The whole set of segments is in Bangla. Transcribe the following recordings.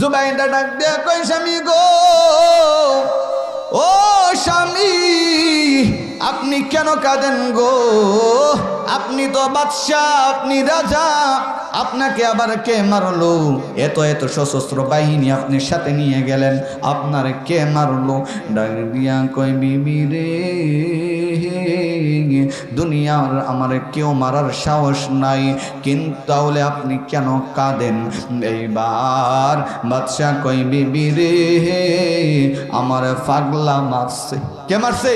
জুবাইদা ডাক দিয়া কই স্বামী গো ও স্বামী আপনি কেন কাঁদেন গো? আপনি তো বাদশাহ, আপনি রাজা। আপনাকে আবার কে মারলো? এত এত সশস্ত্র বাহিনী আপনি সাথে নিয়ে গেলেন। আপনার কে মারলো? ডাক দিয়া কই বিবি রে, দুনিয়ার আমার কেউ মারার সাহস নাই। কিন্তু তাহলে আপনি কেন কাঁদেন? এইবার বাদশাহ কই বিবি রে, আমার পাগলা মারছে। কে মারছে?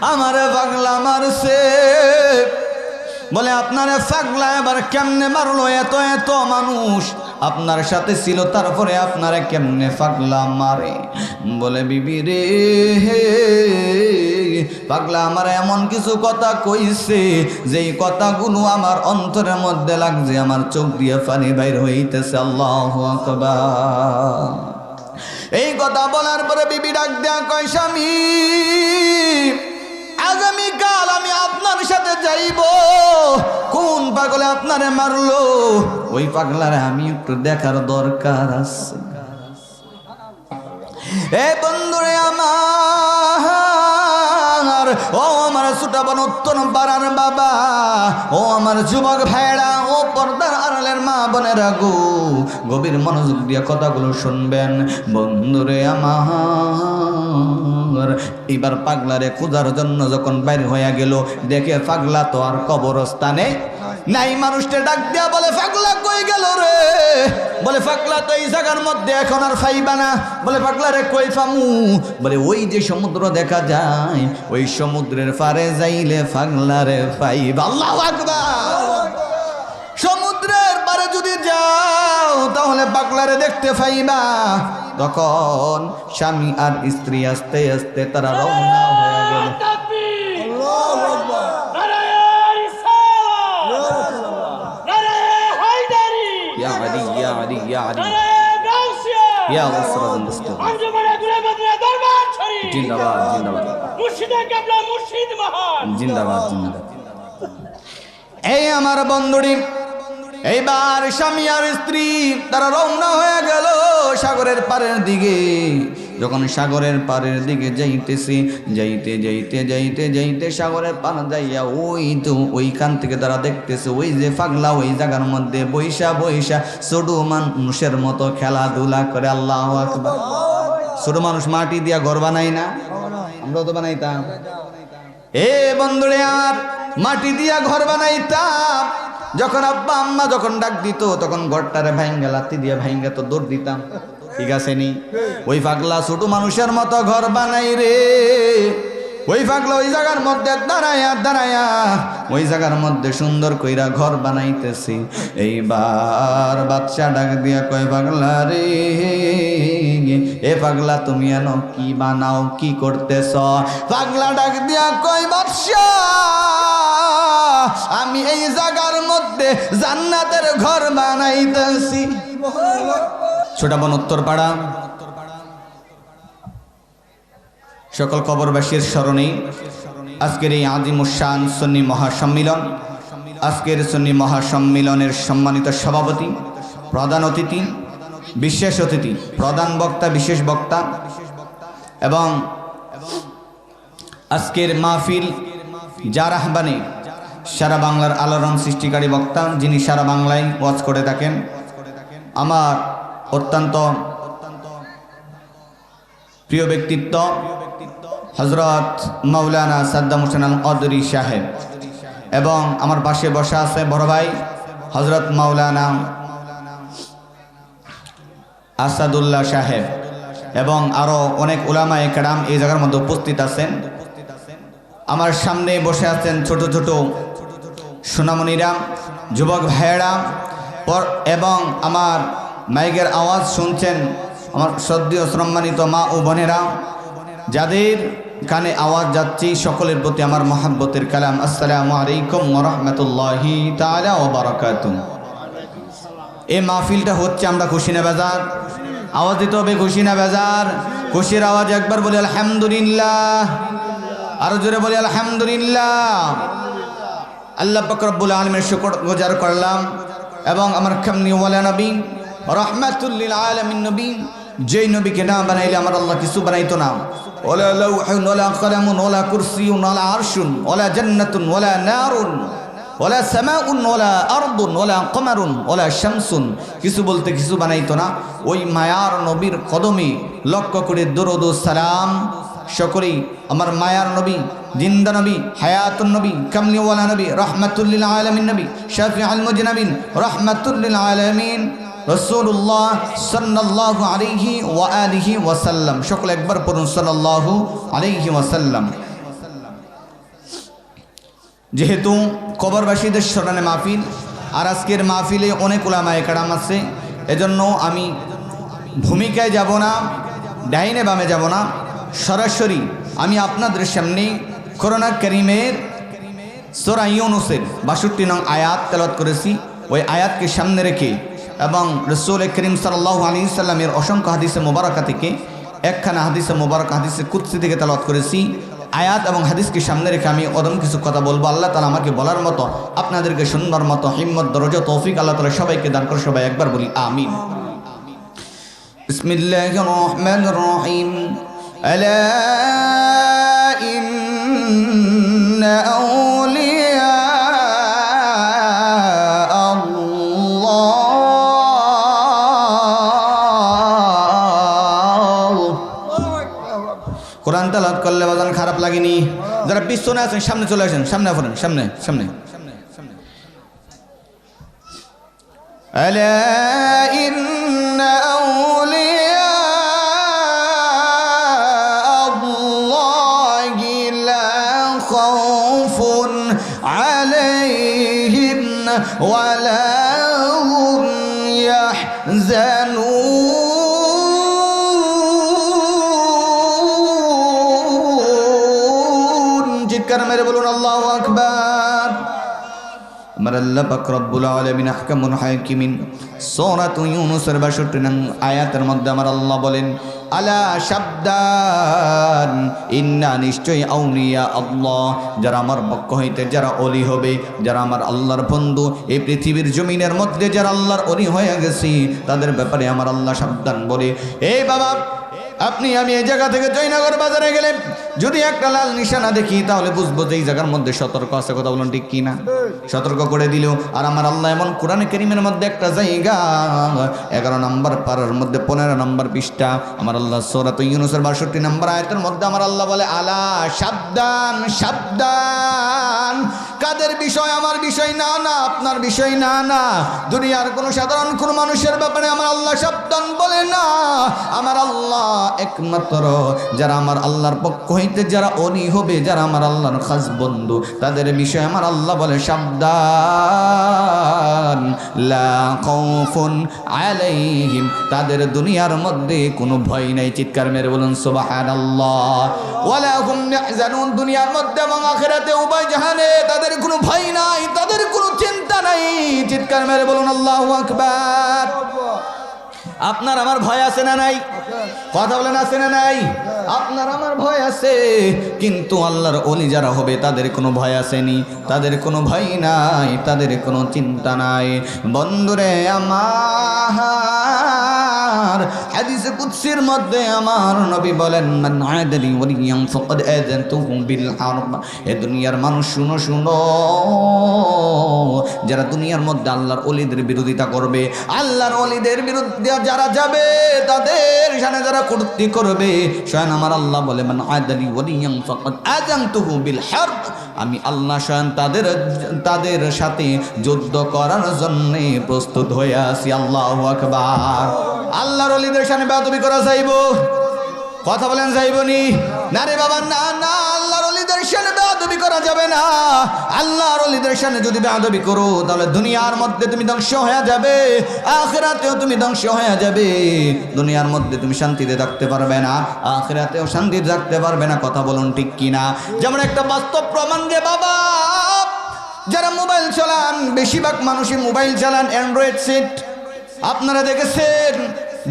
আমার পাগলা মারছে। বলে, আপনার পাগলা এবার কেমনে মারলো? এত এত মানুষ। আপনার সাথে ছিল, তারপরে আপনারা কেমনে পাগলা মারে? বলে, বিবি রে, হে, পাগলা আমার এমন কিছু কথা কইছে, যেই কথাগুলো আমার অন্তরের মধ্যে লাগছে, আমার চোখ দিয়ে পানি বাইর হইতেছে। আল্লাহ আকবার। এই কথা বলার পরে বিবি ডাক দেয়া কয়, স্বামী আগামীকাল আমি আপনার সাথে যাইব। কোন পাগলে আপনারে মারলো? ওই পাগলারে আমি একটু দেখার দরকার আছে। এ বন্ধুরে আমার, ও ছোটা বনত্তন পাড়ার বাবা। ও আমার যুবক ভাইরা ও পর্দার আড়ালের মা বোনেরা গো, গভীর মনোযোগ দিয়ে কথাগুলো শুনবেন। বন্ধুরে আমার, এবার পাগলারে খোঁজার জন্য যখন বাইর হইয়া গেল, দেখে পাগলা তো আর কবরস্থানে নাই। মানুষটা ডাক দিয়া বলে, পাগলা কই গেল রে? বলে, পাগলা তো এই জায়গার মধ্যে এখন আর ফাইবা না। বলে পাগলা রে কই ফামু বলে, ওই যে সমুদ্র দেখা যায়, ওই সমুদ্রের পারে যাইলে পাগলা রে আল্লাহ আকবার। সমুদ্রের পারে যদি যাও তাহলে পাগলারে দেখতে পাইবা তখন স্বামী আর স্ত্রী আস্তে আস্তে তারা রওনা হয়ে গেল। ইয়া আলী ইয়া আলী ইয়া আলী। ইয়া জিন্দাবাদ জিন্দাবাদ। জিন্দাবাদ জিন্দাবাদ। এই আমার বন্ধুরি এইবার স্বামী আর স্ত্রী তারা রওনা হয়ে গেল সাগরের পারের দিকে। যখন সাগরের পারের দিকে যাইতেছি যাইতে যাইতে যাইতে যাইতে সাগরের পার যাইয়া ওই তো ওইখান থেকে তারা দেখতেছে ওই যে পাগলা ওই জায়গার মধ্যে বৈশা বৈশা ছোট মানুষের মতো খেলাধুলা করে আল্লাহ আকবার। ছোট মানুষ মাটি দিয়া ঘর বানাই না? আমরাও তো বানাইতাম। এ বন্ধুরে আর, মাটি দিয়া ঘর বানাইতাম। যখন আব্বা আম্মা যখন ডাক দিত, তখন ঘরটারে ভাইঙ্গা লাত্তি দিয়া ভাইঙ্গা তো দৌড় দিতাম। ঠিক আছে নি? ওই পাগলা ছোট মানুষের মতো ঘর বানাই রে। ওই পাগলা ওই জায়গার মধ্যে দাঁড়ায়া দাঁড়ায়া। ওই জায়গার মধ্যে সুন্দর কইরা ঘর বানাইতেছি। এইবার বাচ্চা ডাক দিয়া কয়, পাগলা রে, এ পাগলা তুমি এনো কি বানাও, কি করতেছ? পাগলা ডাক দিয়া কয়, বাদশা, আমি এই জায়গার মধ্যে জান্নাতের ঘর বানাইতেছি। ছোটা বন উত্তরপাড়া। সকল কবরবাসীর স্মরণে আজকের এই আজিমুসান সন্নি মহাসম্মিলন, আজকের সন্নি মহাসম্মিলনের সম্মানিত সভাপতি, প্রধান অতিথি, বিশেষ অতিথি, প্রধান বক্তা, বিশেষ বক্তা, এবং আজকের মাহফিল যার আহ্বানে সারা বাংলার আলোড়ন সৃষ্টিকারী বক্তা যিনি সারা বাংলায় ওয়াজ করে থাকেন, আমার অত্যন্ত প্রিয় ব্যক্তিত্ব হজরত মৌলানা সাদ্দাম হোসেন আল কদরি সাহেব এবং আমার পাশে বসা আছে বড় ভাই হজরত মৌলানা আসাদুল্লাহ সাহেব এবং আরও অনেক উলামা একরাম এই জায়গার মধ্যে উপস্থিত আছেন। আমার সামনে বসে আছেন ছোট ছোট সোনামণিরা, যুবক ভাইয়েরা এবং আমার মাইকের আওয়াজ শুনছেন আমার সদ্য সম্মানিত মা ও বোনেরা, যাদের কানে আওয়াজ যাচ্ছি সকলের প্রতি আমার মহাব্বতের কালাম। আসসালামু আলাইকুম রহমতুল্লাহি তালা ও বারাকাতুম এই মাহফিলটা হচ্ছে আমরা খুশি না বেজার। আওয়াজ দিতে হবে খুশি না বেজার। খুশির আওয়াজ একবার বলি আলহামদুলিল্লাহ। আরও জোরে বলি আলহামদুলিল্লাহ। আল্লাহ ফকরবুল আলমের শুকর গুজার করলাম। এবং আমার খামনিওয়ালা নবী রহমাতুল্লিল আলামিন নবী যেই নবীকে না বানাইলে আমার আল্লাহ কিছু বানাইতো না। ওলা লাউহুন ওলা কলামুন, ওলা কুরসিউন, ওলা আরশুন, ওলা জান্নাতুন, ওলা নারুন, ওলা সামাউন, ওলা আরদুন, ওলা কমারুন, ওলা শামসুন। কিছু বলতে কিছু বানাইতো না। ওই মায়ার নবীর কদমে লক্ষ্য করে দরুদ সালাম। সকলেই আমার মায়ার নবী, জিন্দা নবী, হায়াতুন নবী, কামলিওয়ালা নবী রহমাতুল্লিল আলমিন নবী শাফি আল মুজনাবিন রহমাতুল্লিল আলমিন। রসুল্লাহ সাল্লাল্লাহু আলাইহি ওয়া আলিহি ওয়াসাল্লাম। সকলে একবার পড়ুন সাল্লাল্লাহু আলাইহি ওয়াসাল্লাম। যেহেতু কবরবাসীদের স্মরণে মাহফিল, আর আজকের মাহফিলে অনেক ওলামায় কারাম আছে, এজন্য আমি ভূমিকায় যাব না, ডাইনে বামে যাব না, সরাসরি আমি আপনাদের সামনে করোনা করিমের সোরা ইউনুসের বাষট্টি নং আয়াত তেলত করেছি। ওই আয়াতকে সামনে রেখে এবং রসুল করিম সাল্লাহ আলী সাল্লামের অসংখ্য হাদিসে মোবারকা থেকে একখানা হাদিসে মোবারক হাদিসে কুৎসি থেকে তেলত করেছি আয়াত এবং হাদিসকে সামনে রেখে আমি অদম কিছু কথা বলবো আল্লাহ তালা আমাকে বলার মতো আপনাদেরকে সুন্দর মতো হিম্মত দরজ তৌফিক আল্লাহ তালা সবাইকে দান করে সবাই একবার বলি আমিন بسم الله الرحمن الرحيم ألا إن أولياء লাগেনি যারা পিছনে আছেন সামনে চলে আসেন সামনে পড়েন সামনে সামনে ألا إن أولياء الله لا خوف عليهم ولا هم يحزنون আল্লাহু আকবার। আমার আল্লাহ পাক রব্বুল আলামিন আহকামুল হাকিমিন সূরাত ইউনূসের 62 নং আয়াতের মধ্যে আমার আল্লাহ বলেন, আলা সাবধান ইন্না নিশ্চয়ই আউলিয়া যারা আমার পক্ষ হইতে, যারা অলি হবে, যারা আমার আল্লাহর বন্ধু এই পৃথিবীর জমিনের মধ্যে যারা আল্লাহর অলি হয়ে গেছি, তাদের ব্যাপারে আমার আল্লাহ সাবধান বলে এই বাবা আপনি, আমি এই জায়গা থেকে জয়নগর বাজারে গেলে যদি একটা লাল নিশানা দেখি, তাহলে বুঝব যে এই জায়গার মধ্যে সতর্ক আছে, কথা বলুন ঠিক কিনা? সতর্ক করে দিল আর আমার আল্লাহ এমন কোরআন করিমের মধ্যে একটা জায়গা, এগারো নম্বর পাড়ার মধ্যে পনেরো নম্বর পৃষ্ঠা, আমার আল্লাহ সৌরাত ইউনুসের বাষট্টি নম্বর আয়তের মধ্যে আমার আল্লাহ বলে, আলা সাবধান সাবধান, কাদের বিষয় আমার বিষয় না না, আপনার বিষয় না না, দুনিয়ার কোনো সাধারণ কোনো মানুষের ব্যাপারে আমার আল্লাহ সাবধান বলে না, আমার আল্লাহ একমাত্র যারা আমার আল্লাহর পক্ষ হইতে, যারা অনি হবে, যারা আমার আল্লাহর খাস বন্ধু, তাদের বিষয়ে আমার আল্লাহ বলে, সাবধান তাদের দুনিয়ার মধ্যে কোনো ভয় নাই। চিৎকার মেরে বলুন, সুবহানাল্লাহ। ওয়ালা হুম দুনিয়ার মধ্যে এবং আখিরাতে উভয় জাহানে তাদের কোনো ভয় নাই, তাদের কোনো চিন্তা নাই। চিৎকার মেরে বলুন, আল্লাহু আকবার। আপনার আমার ভয় আছে না নাই? কথা বলেন, আছে না নাই? আপনার আমার ভয় আছে, কিন্তু আল্লাহর অলি যারা হবে, তাদের কোনো ভয় আসেনি, তাদের কোনো ভয় নাই, তাদের কোনো চিন্তা নাই। বন্ধুরে আমার, হাদিসে কুদসির মধ্যে আমার নবী বলেন, মান আদালি ওয়ালিয়াম ফাকাদ আযানতুহু বিল হারব এ দুনিয়ার মানুষ, শুনো শুনো। যারা দুনিয়ার মধ্যে আল্লাহর অলিদের বিরোধিতা করবে, আল্লাহর অলিদের বিরুদ্ধে যারা যাবে, তাদের সামনে যারা কর্তৃ করবে, স্বয়ং আমার আল্লাহ বলে, মান আদালি ওয়ালিয়াম ফাকাদ আযানতুহু বিল হারব আমি আল্লাহ স্বয়ং তাদের তাদের সাথে যুদ্ধ করার জন্য প্রস্তুত হয়ে আছি। আল্লাহ আকবার। আল্লাহর অলিদের সামনে বেয়াদবি করা যাইব। কথা বলেন যাইবনি না? রে বাবা, না না বেয়াদবি করা যাবে না। আল্লাহর অলিদের সামনে যদি বেয়াদবি করো, তাহলে দুনিয়ার মধ্যে তুমি ধ্বংস হয়ে যাবে, আখেরাতেও তুমি ধ্বংস হয়ে যাবে। দুনিয়ার মধ্যে তুমি শান্তিতে থাকতে পারবে না, আখেরাতেও শান্তিতে থাকতে পারবে না, কথা বলুন ঠিক কিনা? যেমন একটা বাস্তব প্রমাণ রে বাবা, যারা মোবাইল চালান, বেশিরভাগ মানুষই মোবাইল চালান, অ্যান্ড্রয়েড সেট। আপনারা দেখেছেন?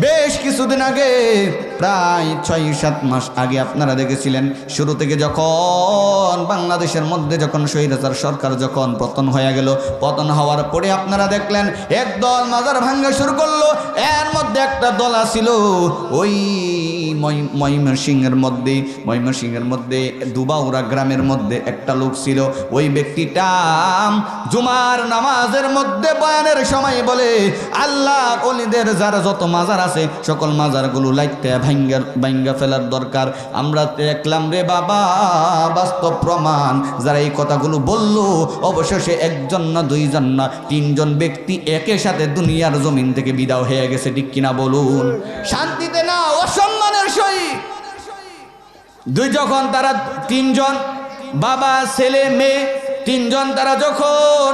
বেশ কিছুদিন আগে, প্রায় ছয় সাত মাস আগে আপনারা দেখেছিলেন, শুরু থেকে যখন বাংলাদেশের মধ্যে যখন স্বৈরাচার সরকার যখন পতন হয়ে গেল, পতন হওয়ার পরে আপনারা দেখলেন, একদল মাজার ভাঙ্গা শুরু করল, এর মধ্যে একটা দল ছিল ওই ময়মনসিংহের মধ্যে ময়মনসিংহের মধ্যে, দুবাউরা গ্রামের মধ্যে একটা লোক ছিল। ওই ব্যক্তিটা জুমার নামাজের মধ্যে বয়ানের সময় বলে, আল্লাহ অলিদের যারা যত মাজার আছে, সকল মাজারগুলো লাইতে ভাঙ্গা ভাঙ্গা ফেলার দরকার। আমরা দেখলাম রে বাবা, বাস্তব প্রমাণ। যারা এই কথাগুলো বলল, অবশেষে একজন না দুইজন না, তিনজন ব্যক্তি একই সাথে দুনিয়ার জমিন থেকে বিদায় হয়ে গেছে। ঠিক কিনা বলুন? শান্তিতে না দুই যখন তারা তিনজন, বাবা, ছেলে, মেয়ে, তিনজন তারা যখন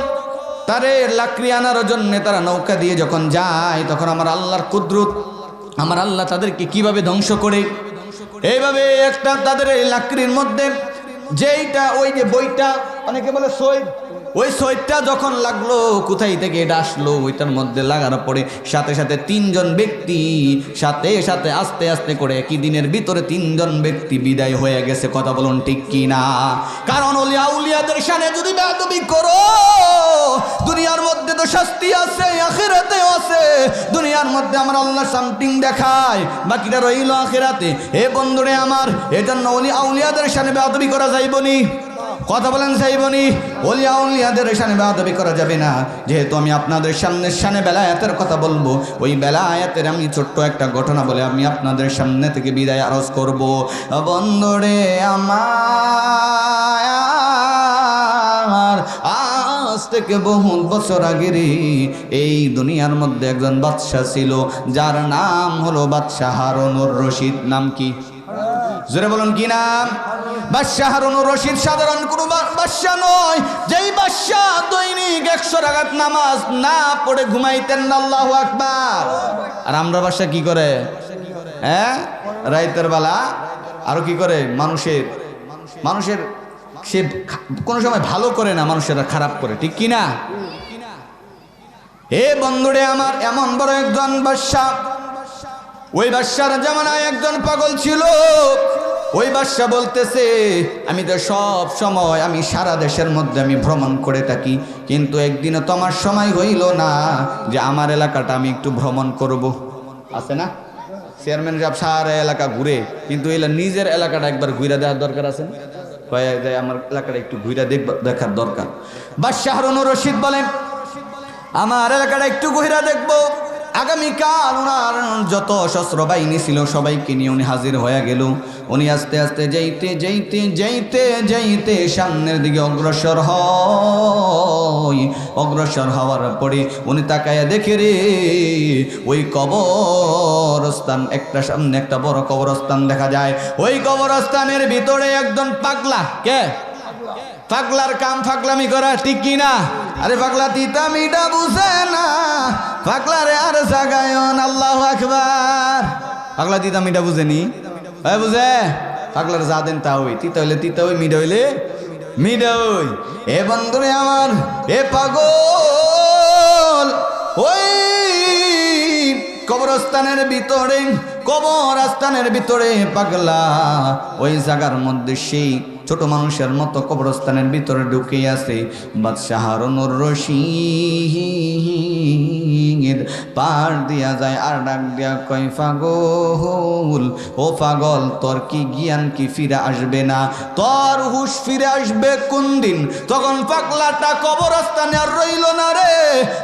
তারে লাকড়ি আনার জন্যে তারা নৌকা দিয়ে যখন যায়, তখন আমার আল্লাহর কুদরত, আমার আল্লাহ তাদেরকে কীভাবে ধ্বংস করে? এইভাবে একটা তাদের এই লাকড়ির মধ্যে যেইটা, ওই যে বইটা, অনেকে বলে সৈদ ওই সৈদটা যখন লাগল, কোথায় থেকে এটা আসলো, ওইটার মধ্যে লাগানোর পরে সাথে সাথে তিনজন ব্যক্তি, সাথে সাথে আস্তে আস্তে করে একই দিনের ভিতরে তিনজন ব্যক্তি বিদায় হয়ে গেছে, কথা বলুন ঠিক কি না কারণ ওলিয়া উলিয়াদের সামনে যদি বেদবি করো, দুনিয়ার মধ্যে তো শাস্তি আছে, আখেরাতেও আছে। দুনিয়ার মধ্যে আমার আল্লাহ সামথিং দেখায়, বাকিটা রইল আখেরাতে। এ বন্ধুরে আমার, এজন্য ওলি আউলিয়াদের সামনে বেদবি করা যাইবনি কথা বলেন সাইবনি ওলিয়া উলিয়াদের সামনে বেয়াদবি করা যাবে না। যেহেতু আমি আপনাদের সামনে সামনে বেলায়াতের কথা বলব, ওই বেলায়াতের আমি ছোট্ট একটা ঘটনা বলে আমি আপনাদের সামনে থেকে বিদায় আরজ করব। বন্ধুরে আমার আজ থেকে বহু বছর আগে এই দুনিয়ার মধ্যে একজন বাদশাহ ছিল, যার নাম হলো বাদশাহ হারুনুর রশিদ। নাম কি? জোরে বলুন, কি নাম? সাধারণ কোনো নয়। যেই একশো রাগাত নামাজ না পড়ে ঘুমাইতেন আল্লাহু আর আমরা কি করে? হ্যাঁ? রাইতের বেলা। আরও কি করে? মানুষের মানুষের সে কোনো সময় ভালো করে না, মানুষেরা খারাপ করে। ঠিক কি না হে বন্ধুরে আমার, এমন বড় একজন বাদশাহ ওই বাদশার জামানায় একজন পাগল ছিল। ওই বাদশা বলতেছে, আমি তো সব সময়, আমি সারা দেশের মধ্যে আমি ভ্রমণ করে থাকি, কিন্তু একদিনও তো আমার সময় হইল না যে আমার এলাকাটা আমি একটু ভ্রমণ করব। আছে না? চেয়ারম্যান সাহেব সারা এলাকা ঘুরে, কিন্তু এলা নিজের এলাকাটা একবার ঘুরে দেওয়ার দরকার আছে? যায় আমার এলাকাটা একটু ঘুরে দেখ, দেখার দরকার। বাদশাহ হারুনুর রশিদ বলেন, আমার এলাকাটা একটু ঘুরে দেখব। আগামীকাল ওনার যত সশস্ত্র বাহিনী ছিল, সবাইকে নিয়ে উনি হাজির হয়ে গেল। উনি আস্তে আস্তে যেইতে যেইতে যেইতে যেইতে সামনের দিকে অগ্রসর হয়। অগ্রসর হওয়ার পরে উনি তাকায়া দেখে রে, ওই কবরস্থান, একটা সামনে একটা বড় কবরস্থান দেখা যায়। ওই কবরস্থানের ভিতরে একজন পাগলা, কে? পাগলার কাম ফাগলামি করা ঠিক কি না? আরে পাগলা তিতা মিটা বুঝে না। পাগলারে আর জাগায়ন আল্লাহ আকবার। পাগলা তিতা মিটা বুঝেনি? হ্যাঁ বুঝে? পাগলার যা দেন তা হই। তিতা হইলে তিতা হই, মিডা হইলে মিডা হই। এ বন্ধুরে আমার, এ পাগল। ওই কবরস্থানের ভিতরে কবরস্থানের ভিতরে পাগলা। ওই জায়গার মধ্যে সেই ছোট মানুষের মতো কবরস্থানের ভিতরে ঢুকে আছে। বাদশাহ হারুনুর রশিদ পার দিয়া যায় আর ডাক দিয়া কয়, পাগল, ও পাগল, তোর কি জ্ঞান কি ফিরে আসবে না? তোর হুশ ফিরে আসবে কোন দিন? তখন পাগলাটা কবরস্থানে আর রইল না রে।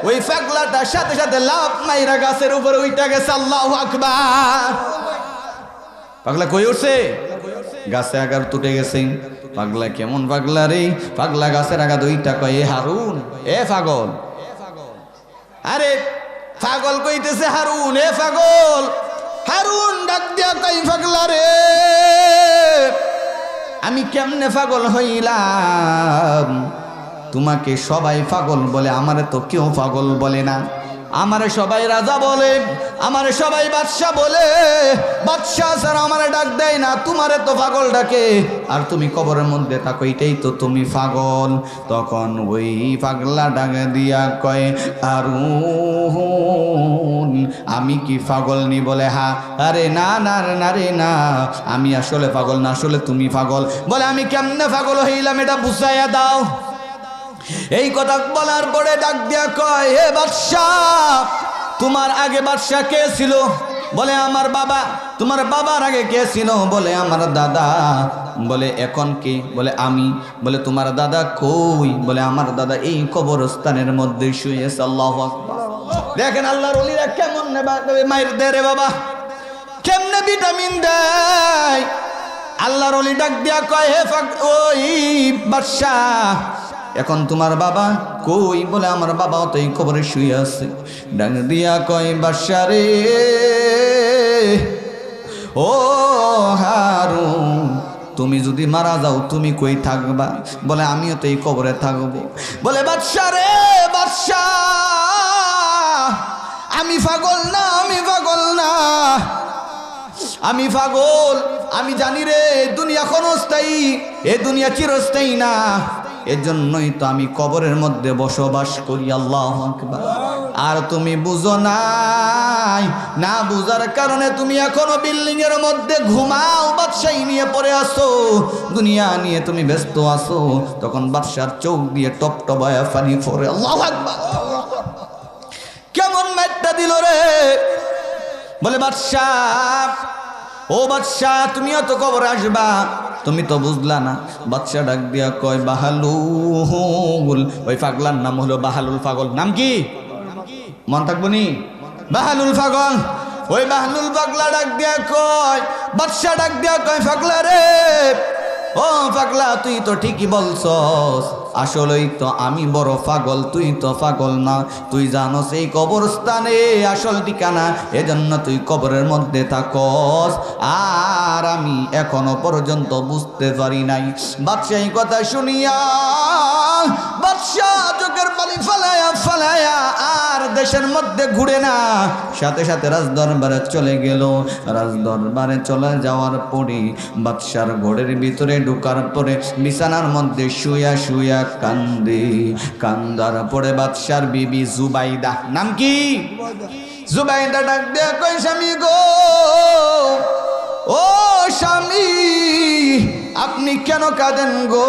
ওই পাগলাটার সাথে সাথে লাভ মাইরা গাছের উপরে উইটা গেছে, আল্লাহ আকবার। পাগলা কই উঠছে? গাছে আগার তুটে গেছে। পাগলা কেমন পাগলা রে? পাগলা গাছের আগা দুইটা কয়, এ হারুন, এ পাগল। আরে, পাগল কইতেছে হারুন, এ পাগল। হারুন ডাক দিয়া কই পাগলা রে, আমি কেমনে পাগল হইলাম? তোমাকে সবাই পাগল বলে, আমারে তো কেউ পাগল বলে না। আমারে সবাই রাজা বলে আমারে সবাই বাদশাহ বলে। বাদশাহ স্যার আমারে ডাক দেয় না তোমারে তো পাগল ডাকে। আর তুমি কবরের মধ্যে থাকো এটাই তো তুমি পাগল। তখন ওই পাগলা ডাক দিয়া কয় আরুন আমি কি পাগল নি? বলে হা আরে না না রে, না রে না। আমি আসলে পাগল না আসলে তুমি পাগল। বলে আমি কেমনে পাগল হইলাম এটা বুঝাইয়া দাও। এই কথা বলার পরে ডাক দিয়া কয়, হে বাদশাহ তোমার আগে বাদশাহ কে ছিল? বলে, আমার বাবা। তোমার বাবার আগে কে ছিল? বলে, আমার দাদা। বলে, এখন কে? বলে, আমি। বলে, তোমার দাদা কই? বলে, আমার দাদা এই কবরস্থানের মধ্যে শুয়েছে আল্লাহ দেখেন আল্লাহর অলিরা কেমন মায়ের দে রে বাবা। কেমনে ভিটামিন দেয়? আল্লাহর অলি ডাক দিয়া কয়, হে ফাক ওই বাদশাহ এখন তোমার বাবা কই বলে আমার বাবাও তো এই কবরে শুয়ে আছে। ডাক দিয়া কয় বাদশা রে ও হারুন, তুমি যদি মারা যাও, তুমি কই থাকবা? বলে, আমিও তো এই কবরে থাকব। বলে বাদশা রে বাদশা, আমি পাগল না, আমি পাগল না। আমি পাগল, আমি জানি রে, দুনিয়া ক্ষণস্থায়ী, এ দুনিয়া চিরস্থায়ী না। এর জন্যই তো আমি কবরের মধ্যে বসবাস করি, আল্লাহ আর তুমি বুঝো নাই, না বুঝার কারণে তুমি এখনও বিল্ডিং এর মধ্যে ঘুমাও, বাদশাহী নিয়ে পড়ে আসো দুনিয়া নিয়ে তুমি ব্যস্ত আছো। তখন বাদশার চোখ দিয়ে টপ টপায়া পানি পড়ে, আল্লাহ কেমন ম্যাটটা দিল রে? বলে, বাদশাহ ও বাদশাহ তুমিও তো কবর আসবা? তুমি তো বুঝলা না। বাদশাহ ডাক দিয়া কয় বাহালুল ওই পাগলার নাম হলো বাহালুল পাগল। নাম কি? মন থাকব নি? বাহালুল পাগল। ওই বাহালুল পাগলা ডাক দিয়া কয়, বাদশাহ ডাক দিয়া কয়, পাগলা রে, ও পাগলা, তুই তো ঠিকই বলছস। আসলেই তো আমি বড় পাগল, তুই তো পাগল না। তুই জানো সেই কবরস্থানে আসল ঠিকানা, এজন্য তুই কবরের মধ্যে থাকস। আর আমি এখনও পর্যন্ত বুঝতে পারি নাই। বাদশাহ কথা শুনিয়া, বাদশাহ চোখের পানি ফালায়া ফালায়া দেশের মধ্যে ঘুরে না। সাথে সাথে রাজদরবারে চলে গেল। রাজদরবারে চলে যাওয়ার পরে বাদশার ঘোড়ের ভিতরে ঢুকার পরে বিছানার মধ্যে শুয়া শুয়া কান্দে। কান্দার পরে বাদশার বিবি জুবাইদা। নাম কি? জুবাইদা ডাক দেয়া কই স্বামী গো, ও স্বামী আপনি কেন কাঁদেন গো?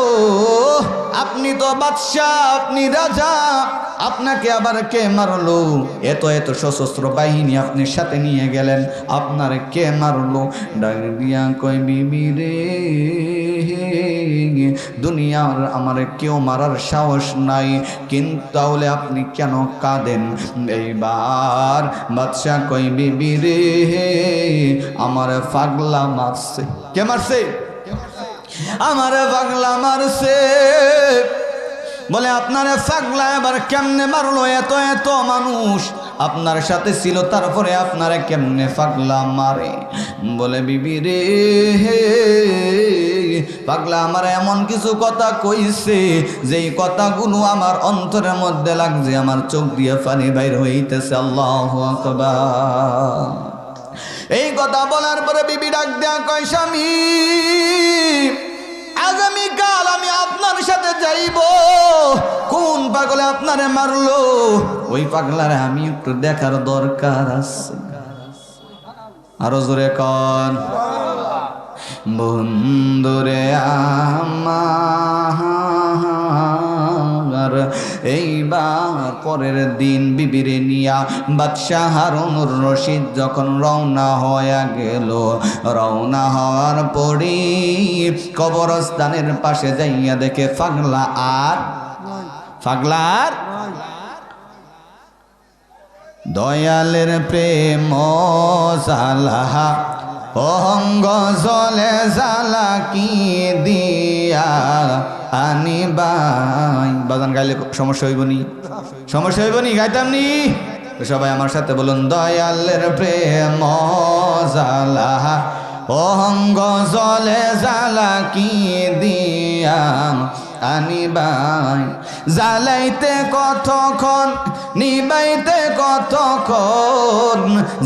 আপনি তো বাদশাহ, আপনি রাজা। আপনাকে আবার কে মারলো? এত এত সশস্ত্র বাহিনী আপনি সাথে নিয়ে গেলেন। আপনার কে মারলো? ডাক দিয়া কই বিবি রে, দুনিয়ার আমার কেউ মারার সাহস নাই। কিন্তু তাহলে আপনি কেন কাঁদেন? এইবার বাদশাহ কই বিবি রে, আমার পাগলা মারছে। কে মারছে? আমার পাগলা মারছে। বলে, আপনার পাগলা এবার কেমনে মারলো? এত এত মানুষ। আপনার সাথে ছিল, তারপরে আপনারা কেমনে পাগলা মারে? বলে, বিবি রে, হে, পাগলা আমার এমন কিছু কথা কইছে, যেই কথাগুলো আমার অন্তরের মধ্যে লাগছে, আমার চোখ দিয়ে পানি বাইর হইতেছে। আল্লাহ আকবার। এই কথা বলার পরে বিবি ডাক দেয়া কয়, স্বামী আগামীকাল আমি আপনার সাথে যাইব। কোন পাগলে আপনারে মারলো? ওই পাগলারে আমি একটু দেখার দরকার আছে। আরও জোরে কন। বন্ধুরে আমার। এইবার পরের দিন বিবিরে নিয়া বাদশাহ হারুনুর রশিদ যখন রওনা হয়ে গেল, রওনা হওয়ার পরই কবরস্থানের পাশে যাইয়া দেখে পাগলা আর? পাগলার দয়ালের প্রেম সালাহা অঙ্গ জলে জালা কি দিয়া? আনিবাই বাজান গাইলে সমস্যা হইব নি? সমস্যা হইব নি? গাইতাম নি? সবাই আমার সাথে বলুন, দয়ালের প্রেম জালা অহঙ্গ জলে জালা কি দিয়া আনিবাই। জ্বালাইতে কতক্ষণ, নিবাইতে কতক্ষণ?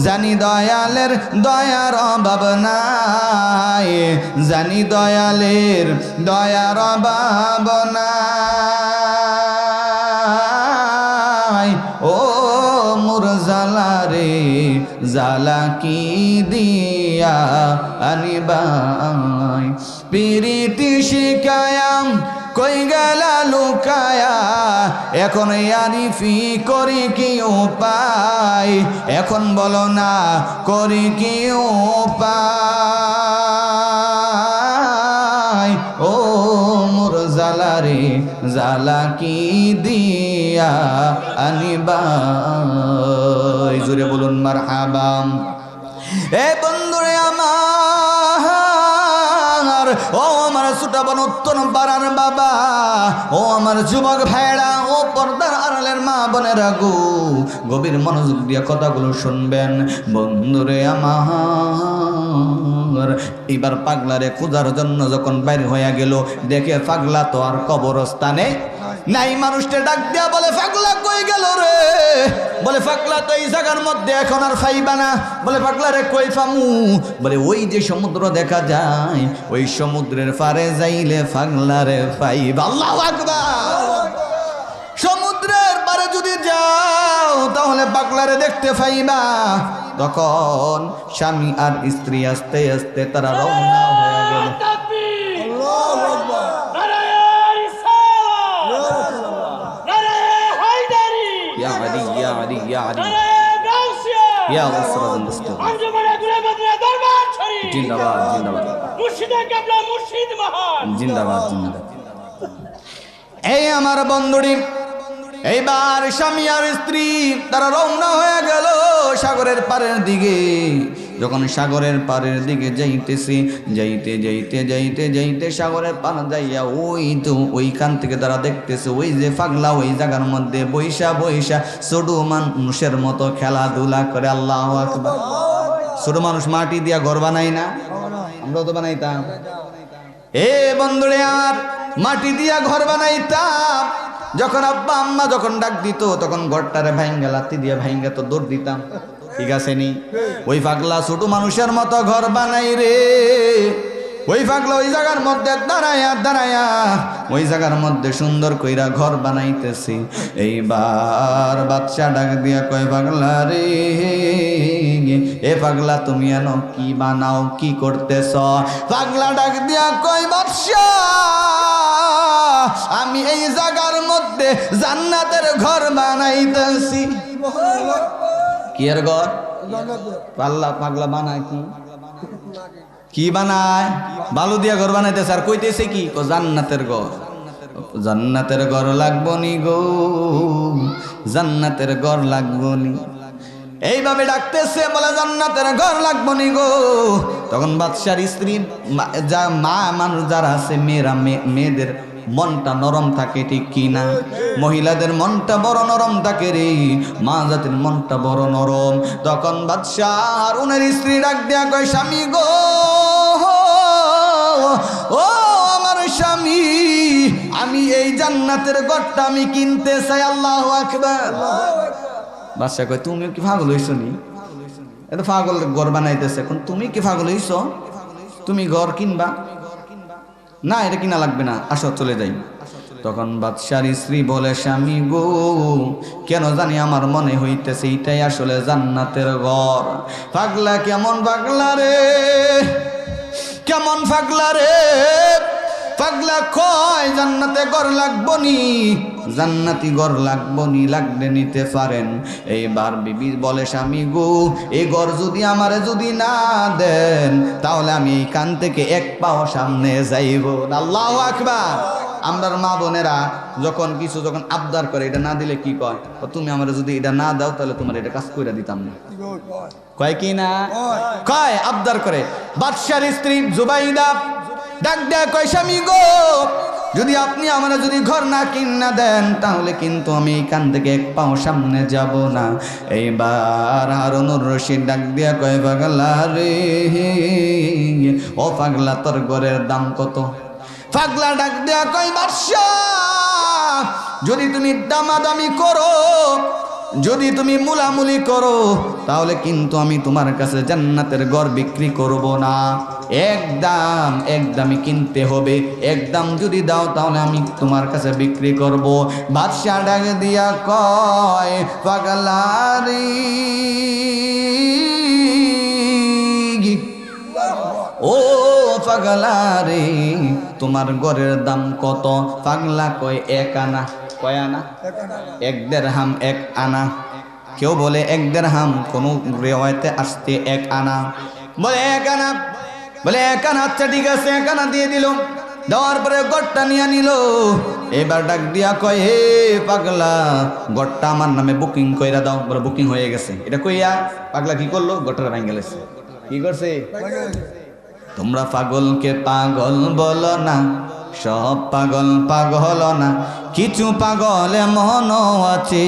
জানি দয়ালের দয়ার অভাব নাই, জানি দয়ালের দয়ার অভাব নাই। ও মোর জালা রে কি দিয়া আনিবাই? পিরিতি শিকায়াম কই গেলা লুকায়া, এখন করি কি উপায়? এখন বলো না, করি কি উপায়? ও মোর জালা কি দিয়া আনিবাই? জুড়ে বলুন মার হাবাম এ বন্ধুরে আমার, ও বোন উত্তন পাড়ার বাবা। ও আমার যুবক ভাইরা ও পর্দার আড়ালের মা বোনেরা গো। গভীর মনোযোগ দিয়ে কথাগুলো শুনবেন। বন্ধুরে আমার, এবার পাগলারে খোঁজার জন্য যখন বাইর হয়ে গেল, দেখে পাগলা তো আর কবরস্থানে নাই মানুষটা ডাক দিয়া বলে পাগলা কই গেল রে? বলে পাগলা তো এই জায়গার মধ্যে এখন আর ফাইবা না। বলে পাগলা রে, কই ফামু? বলে, ওই যে সমুদ্র দেখা যায়, ওই সমুদ্রের পারে যাইলে ফাগলা রে ফাইবা। আল্লাহ আকবার! সমুদ্রের পারে যদি যাও, তাহলে পাগলারে দেখতে পাইবা তখন স্বামী আর স্ত্রী আস্তে আস্তে তারা রওনা হয়ে গেল ইয়া আলী ইয়া আলী ইয়া আলী জিন্দাবাদ জিন্দাবাদ। জিন্দাবাদ জিন্দাবাদ। এই আমার বন্ধুরি এইবার স্বামী আর স্ত্রী তারা রওনা হয়ে গেল সাগরের পারের দিকে। যখন সাগরের পারের দিকে যাইতেছে, যাইতে যাইতে যাইতে যাইতে সাগরের পার যাইয়া ওই তো ওইখান থেকে তারা দেখতেছে, ওই যে পাগলা ওই জায়গার মধ্যে বৈশা বৈশা ছোট মানুষের মতো খেলাধুলা করে, আল্লাহ আকবার। ছোট মানুষ মাটি দিয়া ঘর বানাই না? আমরাও তো বানাইতাম। এ বন্ধুরে আর, মাটি দিয়া ঘর বানাইতাম। যখন আব্বা, আম্মা যখন ডাক দিত, তখন ঘরটারে ভাইঙ্গা লাত্তি দিয়ে ভাইঙ্গা তো দৌড় দিতাম। ঠিক আছে নি? ওই পাগলা ছোট মানুষের মতো ঘর বানাই রে। ওই পাগলা ওই জায়গার মধ্যে দাঁড়ায়া দাঁড়ায়া, ওই জায়গার মধ্যে সুন্দর কইরা ঘর বানাইতেছি। এইবার বাচ্চা ডাক দিয়া কয়, পাগলা রে, এ পাগলা তুমি এন কি বানাও, কি করতেছ? পাগলা ডাক দিয়া কয়, বাদশা, আমি এই জায়গার মধ্যে জান্নাতের ঘর বানাইতেছি। কি এর ঘর পাল্লা পাগলা বানায় কি? কি বানায়? বালু দিয়া ঘর বানাইতেছে, আর কইতেছে কি? জান্নাতের ঘর। জান্নাতের ঘর লাগবো নি গো, জান্নাতের ঘর লাগবো নি। এইভাবে ডাকতেছে, বলে জান্নাতের ঘর লাগবো নি গো। তখন বাদশার স্ত্রী যা মা মানুষ যারা আছে, মেয়েরা মেয়ে- মেয়েদের মনটা নরম থাকে ঠিক কি না মহিলাদের মনটা বড় নরম থাকে রে, মা জাতির মনটা বড় নরম। তখন বাদশাহ আর উনার স্ত্রী ডাক দেয়া কয়, স্বামী গো, ও আমার স্বামী, আমি এই জান্নাতের ঘরটা আমি কিনতে চাই, আল্লাহ আকবার। বাদশাহ কয় তুমি কি পাগল হইছ নি? এত পাগল ঘর বানাইতেছে, এখন তুমি কি পাগল হইছ? তুমি ঘর কিনবা? না, এটা কিনা লাগবে না। আসো, চলে যাই। তখন বাদশার স্ত্রী বলে, স্বামী গো, কেন জানি আমার মনে হইতেছে এটাই আসলে জান্নাতের ঘর। পাগলা কেমন পাগলা রে? কেমন পাগলা রে? পাগলা কয় জান্নাতে ঘর লাগবো নি জান্নাতি ঘর লাগবো নি লাগলে নিতে পারেন। এইবার বিবি বলে স্বামী গো এই ঘর যদি আমারে যদি না দেন তাহলে আমি এইখান থেকে এক পাও সামনে যাইব আল্লাহ আকবার। আমরার মা বোনেরা যখন কিছু যখন আবদার করে এটা না দিলে কি কয়? তুমি আমার যদি এটা না দাও তাহলে তোমার এটা কাজ করে দিতাম না। কয় কি না? কয় আবদার করে। বাদশার স্ত্রী জুবাইদা ডাক দেয়, কয়, স্বামী গো, যদি আপনি আমরা যদি ঘর না কিনা দেন, তাহলে কিন্তু আমি এখান থেকে এক পাও সামনে যাব না। এইবার হারুনুর রশিদ ডাক দিয়া কয়, পাগলা রে, ও পাগলা, তোর ঘরের দাম কত? পাগলা ডাক দেয়া কয় বাদশা যদি তুমি দামাদামি করো যদি তুমি মুলামুলি করো তাহলে কিন্তু আমি তোমার কাছে জান্নাতের গড় বিক্রি করব না। একদম একদমই কিনতে হবে। একদম যদি দাও তাহলে আমি তোমার কাছে বিক্রি করব। বাদশাহ ডাক দিয়া কয় পাগলারি ও পাগলা রে তোমার ঘরের দাম কত? পাগলা কয় এক আনা। কয় আনা? এক দেড় হাম এক আনা। কেউ বলে এক দেড় হাম কোনো রেওয়ায়তে আসতে এক আনা। বলে এক আনা। বলে এক আনা আচ্ছা ঠিক আছে, এক আনা দিয়ে দিল। দেওয়ার পরে গড়টা নিয়ে নিল। এবার ডাক দিয়া কয়, হে পাগলা, গড়টা আমার নামে বুকিং কইরা দাও। বলে, বুকিং হয়ে গেছে। এটা কইয়া পাগলা কি করল? গড়টা ভেঙে কি করছে? তোমরা পাগলকে পাগল বলো না, সব পাগল পাগল না, কিছু পাগল মন আছে।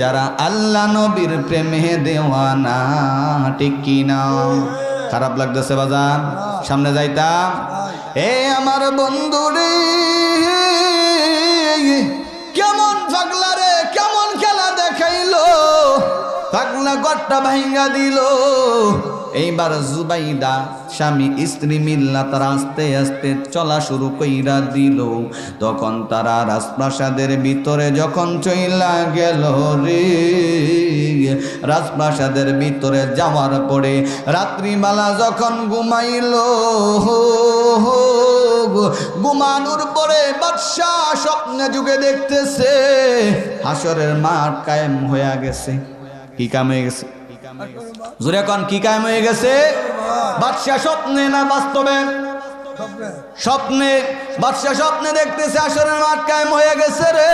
যারা আল্লাহ নবীর প্রেমে দেওয়ানা, ঠিক কি না? খারাপ লাগতেছে বাজার সামনে যাইতাম। এ আমার বন্ধু রে, কেমন পাগলা রে, কেমন খেলা দেখাইলো, পাগলা গট্টা ভাঙ্গা দিল। এইবার জুবাইদা স্বামী স্ত্রী মিল্লা তারা আস্তে আস্তে চলা শুরু কইরা দিল। তখন তারা রাজপ্রাসাদের ভিতরে যখন চইলা গেল রে, রাজপ্রাসাদের ভিতরে যাওয়ার পরে রাত্রিবেলা যখন ঘুমাইল ঘুমানোর পরে বাদশাহ স্বপ্নে যুগে দেখতেছে, হাসরের মাঠ কায়েম হয়ে গেছে। কি কামে গেছে? জোরে কি কায়েম হয়ে গেছে? বাদশাহ স্বপ্নে না বাস্তবে? স্বপ্নে, বাদশাহ স্বপ্নে দেখতেছে আসরের মাঠ কায়েম হয়ে গেছে রে।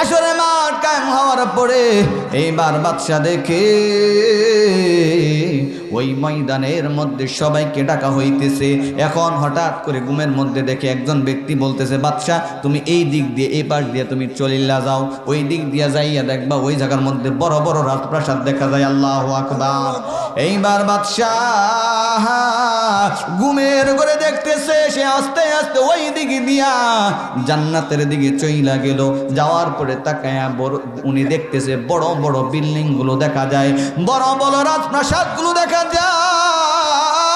আসরের মাঠ কায়েম হওয়ার পরে এইবার বাদশাহ দেখে ওই ময়দানের মধ্যে সবাইকে ডাকা হইতেছে। এখন হঠাৎ করে ঘুমের মধ্যে দেখে একজন ব্যক্তি বলতেছে, বাদশাহ, তুমি এই দিক দিয়ে, এই পাশ দিয়ে তুমি চলিল্লা যাও। ওই দিক দিয়ে যাইয়া দেখবা ওই জায়গার মধ্যে বড় বড় রাজপ্রাসাদ দেখা যায়। আল্লাহ আকবার। এইবার বাদশাহ ঘুমের করে দেখতেছে, সে আস্তে আস্তে ওই দিকে দিয়া জান্নাতের দিকে চইলা গেল। যাওয়ার পরে তাকায়া বড় উনি দেখতেছে বড় বড় বিল্ডিংগুলো দেখা যায়। বড় বড় রাজপ্রাসাদগুলো দেখা যায়।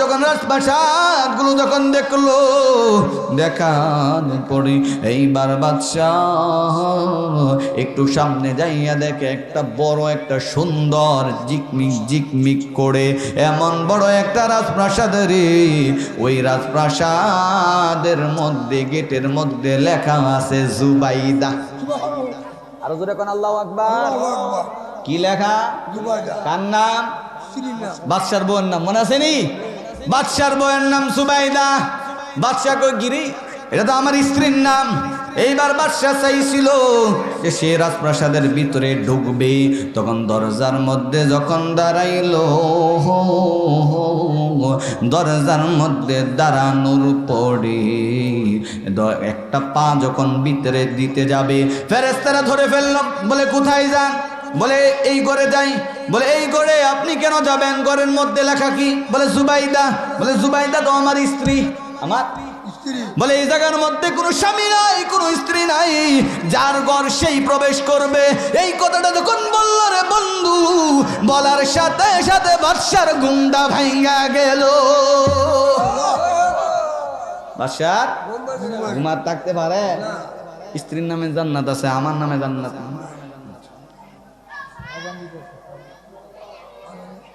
যখন রাজপ্রাসাদগুলো যখন দেখল দেখার পরে এইবার বাদশাহ একটু সামনে যাইয়া দেখে একটা বড় একটা সুন্দর জিকমিক জিকমিক করে এমন বড় একটা রাজপ্রাসাদ রে। ওই রাজপ্রাসাদের মধ্যে গেটের মধ্যে লেখা আছে জুবাইদা। আরও জোরে কোন আল্লাহ আকবার। কি লেখা? কার নাম? বাদশার বউয়ের নাম। মনে আছে নি? বাদশার বউয়ের নাম সুবাইদা বাদশাহ কই গিরি? এটা তো আমার স্ত্রীর নাম। এইবার বাদশাহ চাইছিল যে সে রাজপ্রাসাদের ভিতরে ঢুকবে। তখন দরজার মধ্যে যখন দাঁড়াইলো দরজার মধ্যে দাঁড়ানোর পরে দ- একটা পা যখন ভিতরে দিতে যাবে ফেরেস্তারা ধরে ফেলল বলে কোথায় যান? বলে এই ঘরে যাই। বলে এই ঘরে আপনি কেন যাবেন? ঘরের মধ্যে লেখা কি? বলে জুবাইদা। বলে জুবাইদা তো আমার স্ত্রী। আমার বলে এই জায়গার মধ্যে কোনো স্বামী নাই কোনো স্ত্রী নাই। যার ঘর সেই প্রবেশ করবে। এই কথাটা যখন বলল রে বন্ধু বলার সাথে সাথে বাদশার গুন্ডা ভাঙ্গা গেল। বাদশার ঘুমার থাকতে পারে? স্ত্রীর নামে জান্নাত আছে আমার নামে জান্নাত।